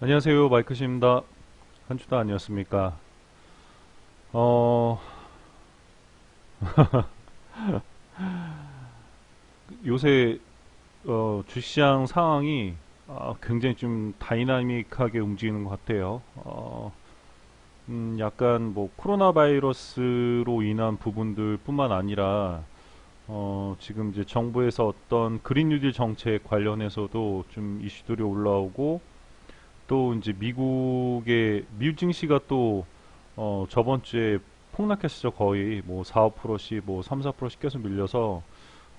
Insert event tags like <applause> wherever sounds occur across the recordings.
안녕하세요. 마이크십니다. 한 주도 아니었습니까? 어 <laughs> 요새 어, 주시장 상황이 아, 굉장히 좀 다이나믹하게 움직이는 것 같아요. 어, 음, 약간 뭐 코로나 바이러스로 인한 부분들 뿐만 아니라 어, 지금 이제 정부에서 어떤 그린 뉴딜 정책 관련해서도 좀 이슈들이 올라오고 또 이제 미국의 미국 증시가 또 어, 저번 주에 폭락했었죠. 거의 뭐 4, 5%씩 뭐 3, 4%씩 계속 밀려서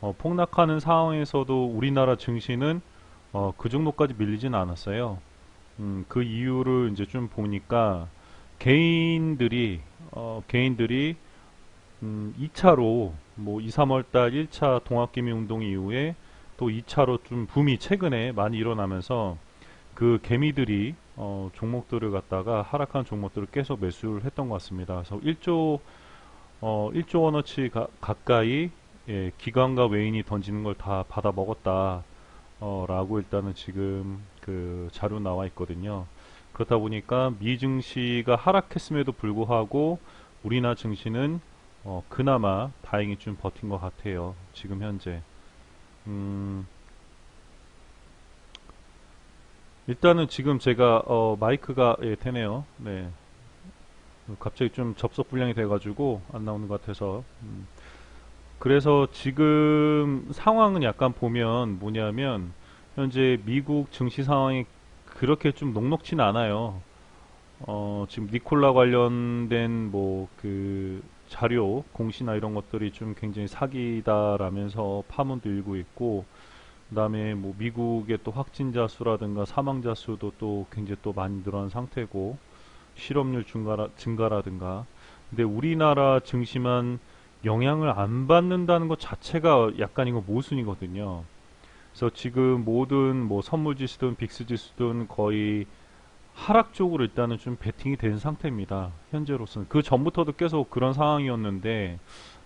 어, 폭락하는 상황에서도 우리나라 증시는 어, 그 정도까지 밀리진 않았어요. 음, 그 이유를 이제 좀 보니까 개인들이 어, 개인들이 음, 2차로 뭐 2, 3월 달 1차 동학개미 운동 이후에 또 2차로 좀 붐이 최근에 많이 일어나면서 그 개미들이 어, 종목들을 갖다가 하락한 종목들을 계속 매수를 했던 것 같습니다. 그래서 1조 어, 1조 원어치 가, 가까이 예, 기관과 외인이 던지는 걸 다 받아 먹었다. 어, 라고 일단은 지금 그 자료 나와 있거든요. 그렇다 보니까 미 증시가 하락했음에도 불구하고 우리나라 증시는 어, 그나마 다행히 좀 버틴 것 같아요. 지금 현재. 음, 일단은 지금 제가 어, 마이크가 예, 되네요. 네. 갑자기 좀 접속 불량이 돼가지고 안 나오는 것 같아서. 음. 그래서 지금 상황은 약간 보면 뭐냐면 현재 미국 증시 상황이 그렇게 좀 녹록치는 않아요. 어, 지금 니콜라 관련된 뭐 그 자료, 공시나 이런 것들이 좀 굉장히 사기다라면서 파문도 일고 있고 그다음에 뭐 미국의 또 확진자 수라든가 사망자 수도 또 굉장히 또 많이 늘어난 상태고 실업률 증가라, 증가라든가 근데 우리나라 증시만 영향을 안 받는다는 것 자체가 약간 이거 모순이거든요. 그래서 지금 모든 뭐 선물 지수든 빅스 지수든 거의 하락 쪽으로 일단은 좀 베팅이 된 상태입니다. 현재로서는 그 전부터도 계속 그런 상황이었는데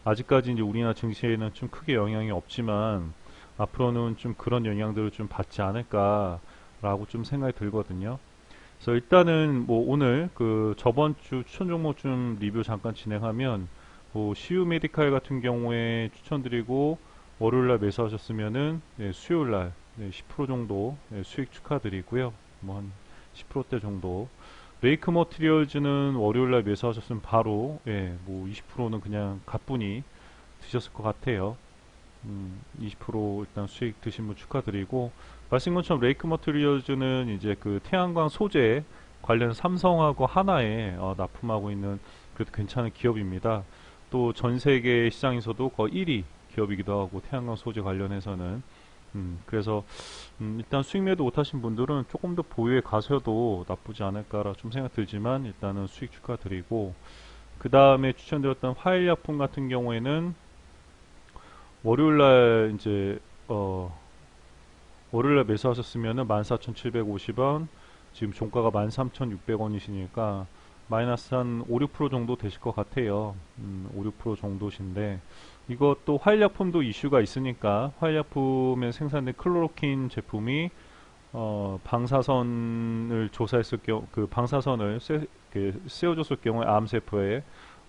아직까지 이제 우리나라 증시에는 좀 크게 영향이 없지만 앞으로는 좀 그런 영향들을 좀 받지 않을까라고 좀 생각이 들거든요. 그래서 일단은 뭐 오늘 그 저번 주 추천 종목 좀 리뷰 잠깐 진행하면 뭐 시우 메디칼 같은 경우에 추천드리고 월요일날 매수하셨으면은 네, 수요일날 네, 10% 정도 네, 수익 축하드리고요. 뭐 한 10%대 정도. 레이크 머티리얼즈는 월요일날 매수하셨으면 바로 예, 뭐 20%는 그냥 가뿐히 드셨을 것 같아요. 음, 20% 일단 수익 드신 분 축하드리고 말씀 것처럼 레이크 머티리얼즈는 이제 그 태양광 소재 관련 삼성하고 하나에 어, 납품하고 있는 그래도 괜찮은 기업입니다. 또 전 세계 시장에서도 거의 1위 기업이기도 하고 태양광 소재 관련해서는 음, 그래서 음, 일단 수익 매도 못하신 분들은 조금 더 보유에 가셔도 나쁘지 않을까라 좀 생각 들지만 일단은 수익 축하드리고 그 다음에 추천드렸던 화일약품 같은 경우에는 월요일날 이제 어 월요일날 매수하셨으면은 14,750원 지금 종가가 13,600원이시니까 마이너스 한 5, 6% 정도 되실 것 같아요. 음, 5, 6% 정도신데 이것도 화일약품도 이슈가 있으니까 화일약품에 생산된 클로로킨 제품이 어, 방사선을 조사했을 경우 그 방사선을 세, 그 씌워줬을 경우에 암세포에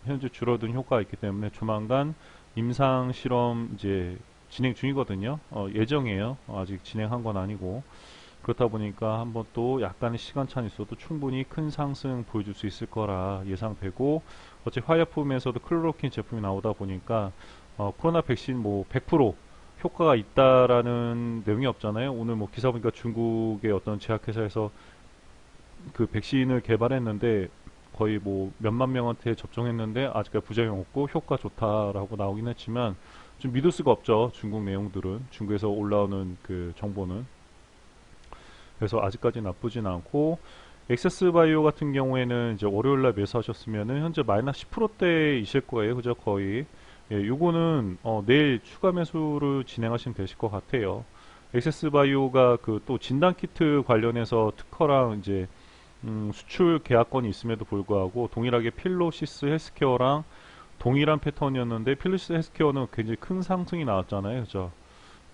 현재 줄어든 효과가 있기 때문에 조만간 임상 실험 이제 진행 중이거든요. 어, 예정이에요. 어, 아직 진행한 건 아니고 그렇다 보니까 한번 또 약간의 시간차는 있어도 충분히 큰 상승 보여줄 수 있을 거라 예상되고 어째 화약품에서도 클로로킨 제품이 나오다 보니까 어, 코로나 백신 뭐 100% 효과가 있다라는 내용이 없잖아요. 오늘 뭐 기사 보니까 중국의 어떤 제약회사에서 그 백신을 개발했는데 거의 뭐 몇만 명한테 접종했는데 아직까지 부작용 없고 효과 좋다라고 나오긴 했지만 좀 믿을 수가 없죠. 중국 내용들은 중국에서 올라오는 그 정보는 그래서 아직까지 나쁘진 않고 엑세스 바이오 같은 경우에는 이제 월요일날 매수하셨으면은 현재 마이너스 10%대이실 거예요. 그죠? 거의 예, 요거는 어, 내일 추가 매수를 진행하시면 되실 것 같아요. 엑세스 바이오가 그 또 진단 키트 관련해서 특허랑 이제 음, 수출 계약권이 있음에도 불구하고 동일하게 필로시스 헬스케어랑 동일한 패턴이었는데 필로시스 헬스케어는 굉장히 큰 상승이 나왔잖아요. 그죠?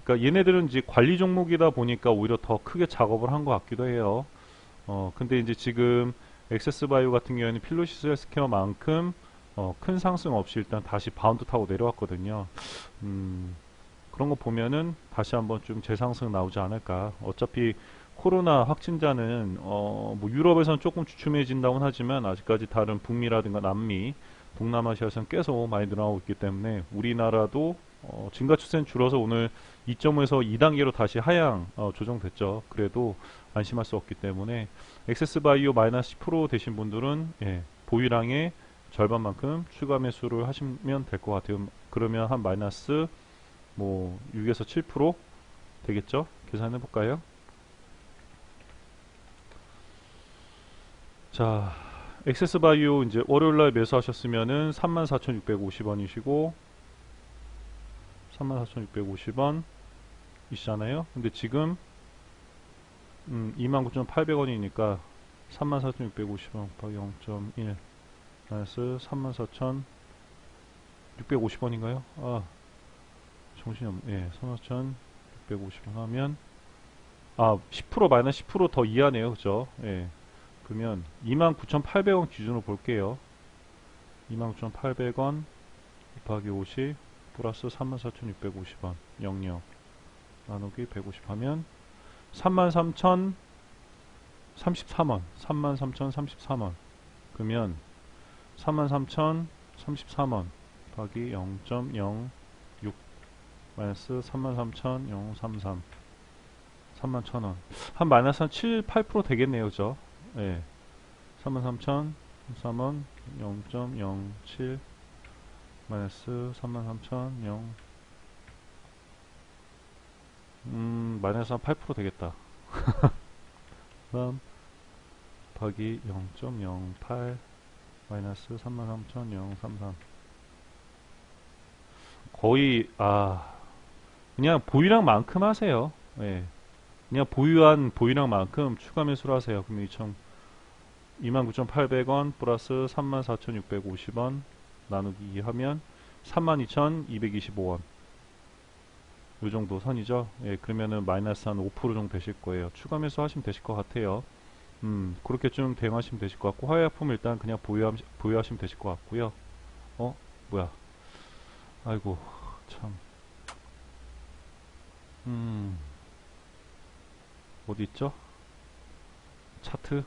그러니까 얘네들은 이제 관리 종목이다 보니까 오히려 더 크게 작업을 한 것 같기도 해요. 어, 근데 이제 지금 엑세스 바이오 같은 경우에는 필로시스 헬스케어만큼 어, 큰 상승 없이 일단 다시 바운드 타고 내려왔거든요. 음, 그런 거 보면은 다시 한번 좀 재상승 나오지 않을까. 어차피 코로나 확진자는 어, 뭐 유럽에서는 조금 주춤해진다고는 하지만 아직까지 다른 북미라든가 남미, 동남아시아에서는 계속 많이 늘어나고 있기 때문에 우리나라도 어, 증가 추세는 줄어서 오늘 2.5에서 2단계로 다시 하향 어, 조정됐죠. 그래도 안심할 수 없기 때문에 엑세스 바이오 마이너스 10% 되신 분들은 예, 보유량의 절반만큼 추가 매수를 하시면 될 것 같아요. 그러면 한 마이너스 뭐 6에서 7% 되겠죠? 계산해 볼까요? 자, 엑세스 바이오 이제 월요일 날 매수하셨으면은 34,650원이시고 34,650원 이시잖아요. 근데 지금 음, 29,800원이니까 34,650원 곱하기 0.1 마이너스 34,650원인가요? 아, 정신이 없네. 예, 34,650원 하면 아, 10% 마이너스 10%더 이하네요. 그죠? 예. 그러면 29,800원 기준으로 볼게요. 29,800원 곱하기 50 플러스 34,650원. 00 나누기 150 하면 33,033원. 33,033원. 그러면 33,033원 곱하기 0.06 마이너스 33,033 31,000원. 한 마이너스 한 7, 8% 되겠네요. 그죠 예. 33,033원 0.07 마이너스 33,000 음, 마이너스 한 8% 되겠다. <laughs> 다음 곱하기 0.08 마이너스 33,033 거의 아 그냥 보유량만큼 하세요. 예. 그냥 보유한 보유량만큼 추가 매수를 하세요. 그럼 2 29,800원 플러스 34,650원 나누기 2 하면 32,225원 요 정도 선이죠. 예, 그러면은 마이너스 한 5% 정도 되실 거예요. 추가 매수 하시면 되실 것 같아요. 음, 그렇게 좀 대응하시면 되실 것 같고, 화약품 일단 그냥 보유하, 보유하시면 되실 것 같고요. 어? 뭐야? 아이고, 참. 음, 어디 있죠? 차트?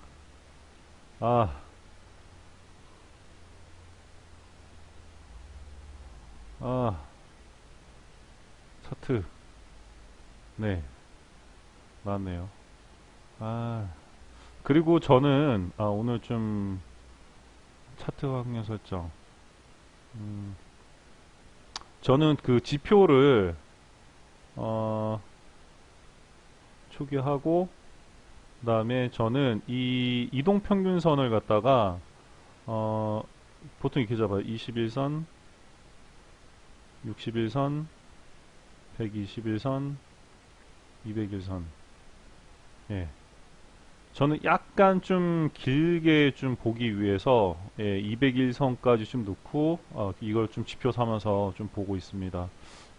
아, 아, 차트. 네, 맞네요. 아, 그리고 저는, 아, 오늘 좀, 차트 확인 설정. 음, 저는 그 지표를, 어, 초기하고, 그 다음에 저는 이 이동평균선을 갖다가, 어, 보통 이렇게 잡아요. 21선, 61선, 121선, 201선. 예. 저는 약간 좀 길게 좀 보기 위해서 예, 201선까지 좀 넣고 어, 이걸 좀 지표 삼아서 좀 보고 있습니다.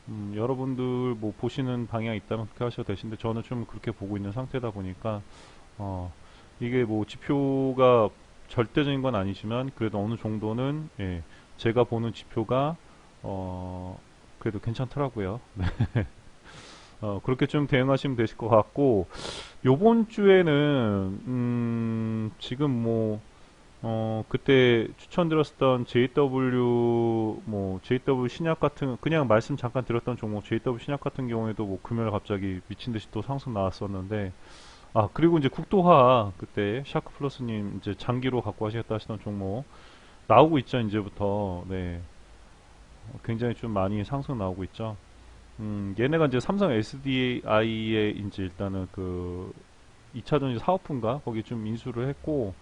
음, 여러분들 뭐 보시는 방향 있다면 그렇게 하셔도 되신데 저는 좀 그렇게 보고 있는 상태다 보니까 어, 이게 뭐 지표가 절대적인 건 아니지만 그래도 어느 정도는 예, 제가 보는 지표가 어, 그래도 괜찮더라고요. <laughs> 네. 어, 그렇게 좀 대응하시면 되실 것 같고, 요번 주에는, 음, 지금 뭐, 어, 그때 추천드렸던 JW, 뭐, JW 신약 같은, 그냥 말씀 잠깐 드렸던 종목, JW 신약 같은 경우에도 뭐, 금요일 갑자기 미친 듯이 또 상승 나왔었는데, 아, 그리고 이제 국도화, 그때, 샤크 플러스님, 이제 장기로 갖고 하시겠다 하시던 종목, 나오고 있죠, 이제부터. 네. 어, 굉장히 좀 많이 상승 나오고 있죠. 음, 얘네가 이제 삼성 SDI에 이제 일단은 그 2차 전지 사업부인가 거기 좀 인수를 했고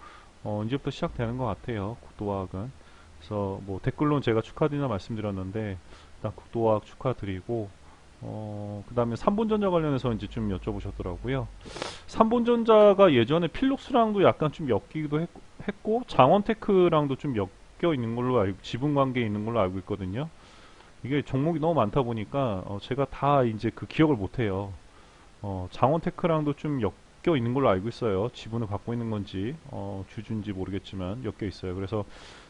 어, 이제부터 시작되는 것 같아요. 국도화학은. 그래서 뭐 댓글로는 제가 축하드리나 말씀드렸는데 일단 국도화학 축하드리고 어, 그 다음에 삼본전자 관련해서 이제 좀 여쭤보셨더라고요. 삼본전자가 예전에 필록스랑도 약간 좀 엮이기도 했고, 했고 장원테크랑도 좀 엮여 있는 걸로 알고 지분 관계에 있는 걸로 알고 있거든요. 이게 종목이 너무 많다 보니까 어, 제가 다 이제 그 기억을 못 해요. 어, 장원테크랑도 좀 엮여 엮여 있는 걸로 알고 있어요. 지분을 갖고 있는 건지 어, 주주인지 모르겠지만 엮여 있어요. 그래서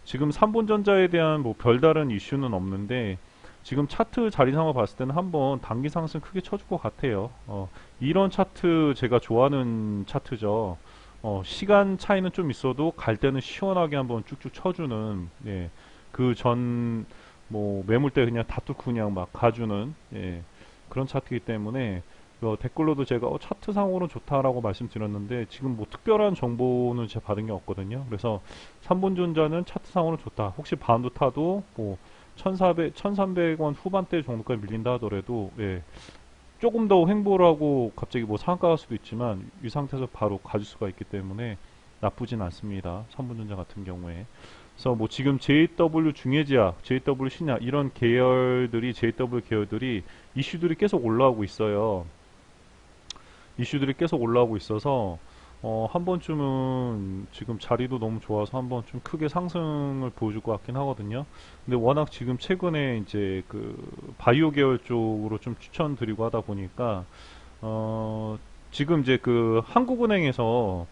지금 삼본전자에 대한 뭐 별다른 이슈는 없는데 지금 차트 자리 상황 봤을 때는 한번 단기 상승 크게 쳐줄 것 같아요. 어, 이런 차트 제가 좋아하는 차트죠. 어, 시간 차이는 좀 있어도 갈 때는 시원하게 한번 쭉쭉 쳐주는 예, 그전 뭐 매물대 그냥 다 뚫고 그냥 막 가주는 예, 그런 차트이기 때문에 어, 댓글로도 제가 어, 차트상으로는 좋다라고 말씀드렸는데 지금 뭐 특별한 정보는 제가 받은 게 없거든요. 그래서 삼본전자는 차트상으로는 좋다. 혹시 반도 타도 뭐 1,400, 1,300원 후반대 정도까지 밀린다 하더라도 예, 조금 더 횡보를 하고 갑자기 뭐 상한가 갈 수도 있지만 이 상태에서 바로 가질 수가 있기 때문에 나쁘진 않습니다. 삼본전자 같은 경우에. 그래서 뭐 지금 JW 중해지약, JW 신약 이런 계열들이 JW 계열들이 이슈들이 계속 올라오고 있어요. 이슈들이 계속 올라오고 있어서 어, 한 번쯤은 지금 자리도 너무 좋아서 한번 좀 크게 상승을 보여줄 것 같긴 하거든요. 근데 워낙 지금 최근에 이제 그 바이오 계열 쪽으로 좀 추천드리고 하다 보니까 어, 지금 이제 그 한국은행에서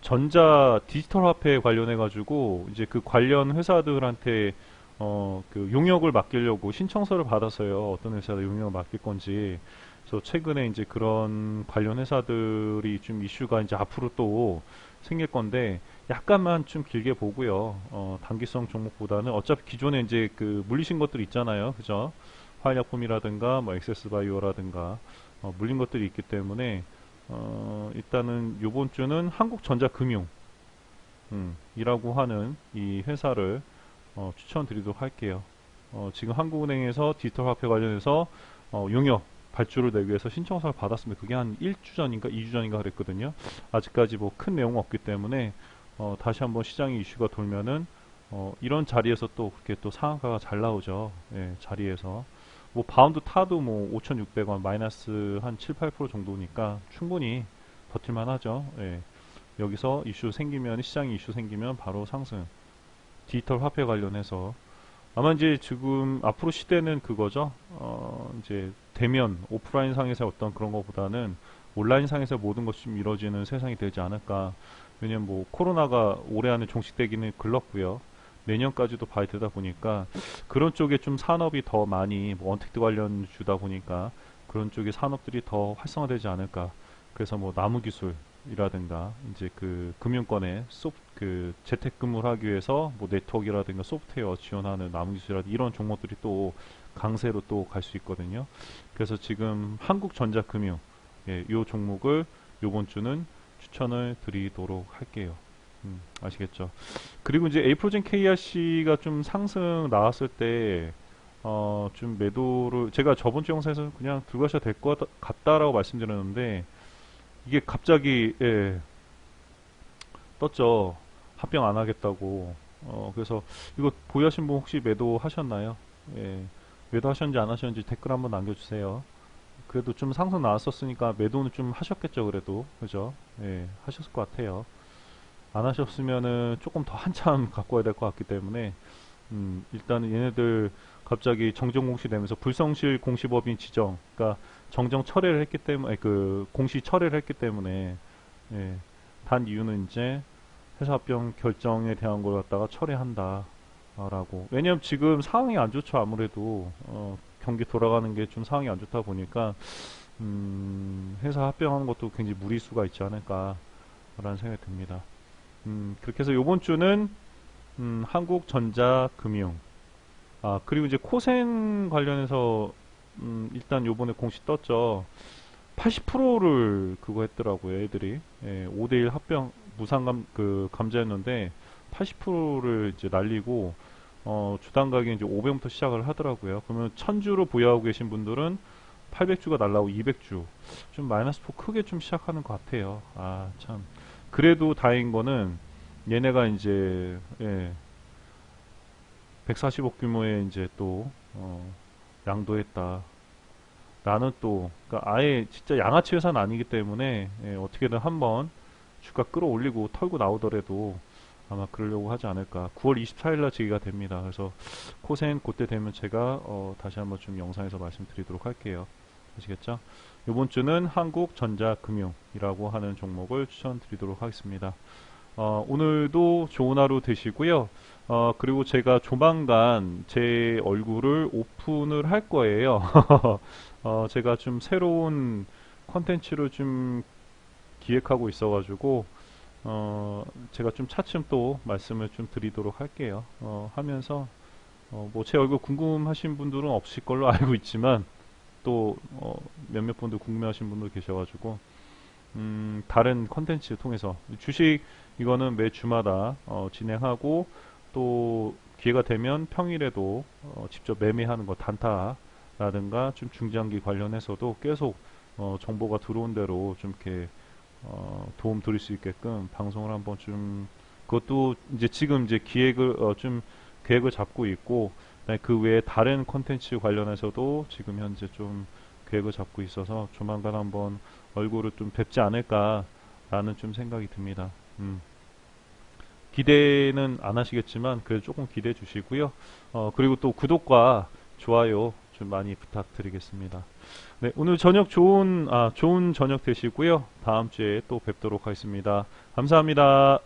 전자 디지털 화폐 관련해 가지고 이제 그 관련 회사들한테 어, 그 용역을 맡기려고 신청서를 받았어요. 어떤 회사에 용역을 맡길 건지. 그래서 최근에 이제 그런 관련 회사들이 좀 이슈가 이제 앞으로 또 생길 건데 약간만 좀 길게 보고요. 어, 단기성 종목보다는 어차피 기존에 이제 그 물리신 것들 있잖아요. 그죠? 화학약품이라든가 뭐 엑세스바이오라든가 어, 물린 것들이 있기 때문에 어, 일단은 요번 주는 한국전자금융 음, 이라고 하는 이 회사를 어, 추천드리도록 할게요. 어, 지금 한국은행에서 디지털 화폐 관련해서 어, 용역 발주를 내기 위해서 신청서를 받았습니다. 그게 한 1주 전인가 2주 전인가 그랬거든요. 아직까지 뭐 큰 내용 없기 때문에 어, 다시 한번 시장의 이슈가 돌면은 어, 이런 자리에서 또 그렇게 또 상한가가 잘 나오죠. 예, 자리에서 뭐 바운드 타도 뭐 5,600원 마이너스 한 7, 8% 정도니까 충분히 버틸만 하죠. 예. 여기서 이슈 생기면 시장에 이슈 생기면 바로 상승. 디지털 화폐 관련해서 아마 이제 지금 앞으로 시대는 그거죠. 어, 이제 대면 오프라인 상에서 어떤 그런 것보다는 온라인 상에서 모든 것이 좀 이루어지는 세상이 되지 않을까. 왜냐면 뭐 코로나가 올해 안에 종식되기는 글렀고요. 내년까지도 봐야 되다 보니까 그런 쪽에 좀 산업이 더 많이 뭐 언택트 관련 주다 보니까 그런 쪽의 산업들이 더 활성화되지 않을까. 그래서 뭐 나무 기술 이라든가 이제 그 금융권에 소프 그 재택근무를 하기 위해서 뭐 네트워크라든가 소프트웨어 지원하는 나무 기술이라든가 이런 종목들이 또 강세로 또 갈 수 있거든요. 그래서 지금 한국전자금융 예, 요 종목을 요번 주는 추천을 드리도록 할게요. 음, 아시겠죠? 그리고 이제 에이프로젠 KRC가 좀 상승 나왔을 때, 어, 좀 매도를, 제가 저번 주 영상에서 그냥 들고 가셔도 될 것 같다라고 말씀드렸는데, 이게 갑자기, 예, 떴죠. 합병 안 하겠다고. 어, 그래서 이거 보유하신 분 혹시 매도 하셨나요? 예, 매도 하셨는지 안 하셨는지 댓글 한번 남겨주세요. 그래도 좀 상승 나왔었으니까 매도는 좀 하셨겠죠, 그래도. 그죠? 예, 하셨을 것 같아요. 안 하셨으면은 조금 더 한참 <laughs> 갖고 와야 될 것 같기 때문에 음, 일단은 얘네들 갑자기 정정 공시 되면서 불성실 공시법인 지정, 그러니까 정정 철회를 했기 때문에 그 공시 철회를 했기 때문에 예, 단 이유는 이제 회사 합병 결정에 대한 걸 갖다가 철회한다라고. 왜냐면 지금 상황이 안 좋죠 아무래도 어, 경기 돌아가는 게 좀 상황이 안 좋다 보니까 음, 회사 합병하는 것도 굉장히 무리수가 있지 않을까라는 생각이 듭니다. 음, 그렇게 해서 요번 주는 음, 한국전자금융 아 그리고 이제 코센 관련해서 음, 일단 요번에 공시 떴죠. 80%를 그거 했더라고요 애들이. 예, 5대1 합병 무상감 그 감자였는데 80%를 이제 날리고 어, 주당 가격이 이제 500부터 시작을 하더라고요. 그러면 1000주로 보유하고 계신 분들은 800주가 날라오고 200주. 좀 마이너스 폭 크게 좀 시작하는 것 같아요. 아 참. 그래도 다행인 거는 얘네가 이제 예, 140억 규모의 이제 또 어, 양도했다. 나는 또 그러니까 아예 진짜 양아치 회사는 아니기 때문에 예, 어떻게든 한번 주가 끌어올리고 털고 나오더라도 아마 그러려고 하지 않을까. 9월 24일날 제기가 됩니다. 그래서 코센 그때 되면 제가 어, 다시 한번 좀 영상에서 말씀드리도록 할게요. 아시겠죠? 이번 주는 한국전자금융이라고 하는 종목을 추천드리도록 하겠습니다. 어, 오늘도 좋은 하루 되시고요. 어, 그리고 제가 조만간 제 얼굴을 오픈을 할 거예요. <laughs> 어, 제가 좀 새로운 컨텐츠를 좀 기획하고 있어가지고, 어, 제가 좀 차츰 또 말씀을 좀 드리도록 할게요. 어, 하면서, 어, 뭐 제 얼굴 궁금하신 분들은 없을 걸로 <laughs> 알고 있지만, 또, 어, 몇몇 분들 궁금해하신 분들 계셔가지고, 음, 다른 컨텐츠 통해서. 주식 이거는 매 주마다 어, 진행하고 또 기회가 되면 평일에도 어, 직접 매매하는 거 단타라든가 좀 중장기 관련해서도 계속 어, 정보가 들어온 대로 좀 이렇게 어, 도움 드릴 수 있게끔 방송을 한번 좀 그것도 이제 지금 이제 기획을 어, 좀 계획을 잡고 있고 그 외에 다른 컨텐츠 관련해서도 지금 현재 좀 계획을 잡고 있어서 조만간 한번 얼굴을 좀 뵙지 않을까라는 좀 생각이 듭니다. 음. 기대는 안 하시겠지만 그래도 조금 기대해 주시고요. 어, 그리고 또 구독과 좋아요 좀 많이 부탁드리겠습니다. 네, 오늘 저녁 좋은 아, 좋은 저녁 되시고요. 다음 주에 또 뵙도록 하겠습니다. 감사합니다.